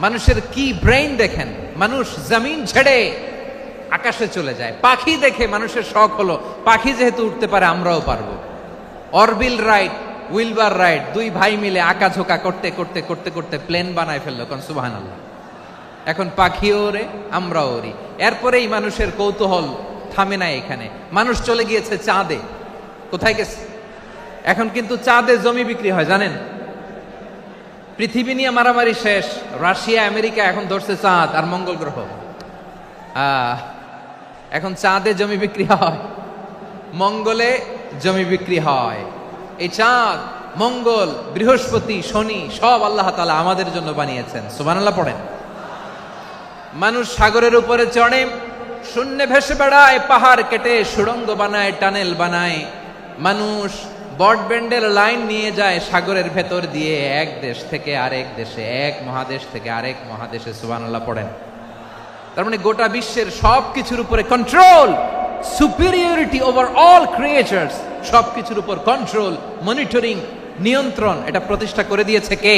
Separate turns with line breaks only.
মানুষের কি ব্রেইন দেখেন? মানুষ জমিন ছেড়ে আকাশে চলে যায়। পাখি দেখে মানুষের শখ হলো, পাখি যেহেতু উঠতে পারে আমরাও পারব। অরবিল রাইট, উইলবার রাইট, দুই ভাই মিলে আঁকা ঝোঁকা করতে করতে করতে করতে প্লেন বানায় ফেলল কারণ সুবাহান আল্লাহ এখন পাখিও ওরে, আমরাও ওরি। এরপরেই মানুষের কৌতূহল থামে না এখানে। মানুষ চলে গিয়েছে চাঁদে। কোথায় গেছে? এখন কিন্তু চাঁদে জমি বিক্রি হয়, জানেন? পৃথিবী নিয়ে মারামারি শেষ। রাশিয়া, আমেরিকা এখন ধরছে চাঁদ আর মঙ্গল গ্রহ। এখন চাঁদে জমি বিক্রি হয়, মঙ্গলে জমি বিক্রি হয়। এই চাঁদ, মঙ্গল, বৃহস্পতি, শনি সব আল্লাহ তালা আমাদের জন্য বানিয়েছেন। সুবহানাল্লাহ পড়েন। মানুষ সাগরের উপরে চড়ে, শূন্যে ভেসে বেড়ায়, পাহাড় কেটে, সুড়ঙ্গ বানায়, টানেল বানায়। মানুষ ব্রডব্যান্ডের লাইন নিয়ে যায় সাগরের ভেতর দিয়ে এক দেশ থেকে আরেক দেশে, এক মহাদেশ থেকে আরেক মহাদেশে সুবানাল্লাহ পড়েন। তার মানে গোটা বিশ্বের সব কিছুর উপরে control superiority over all creatures সব কিছুর উপর কন্ট্রোল মনিটরিং নিয়ন্ত্রণ, এটা প্রতিষ্ঠা করে দিয়েছে কে?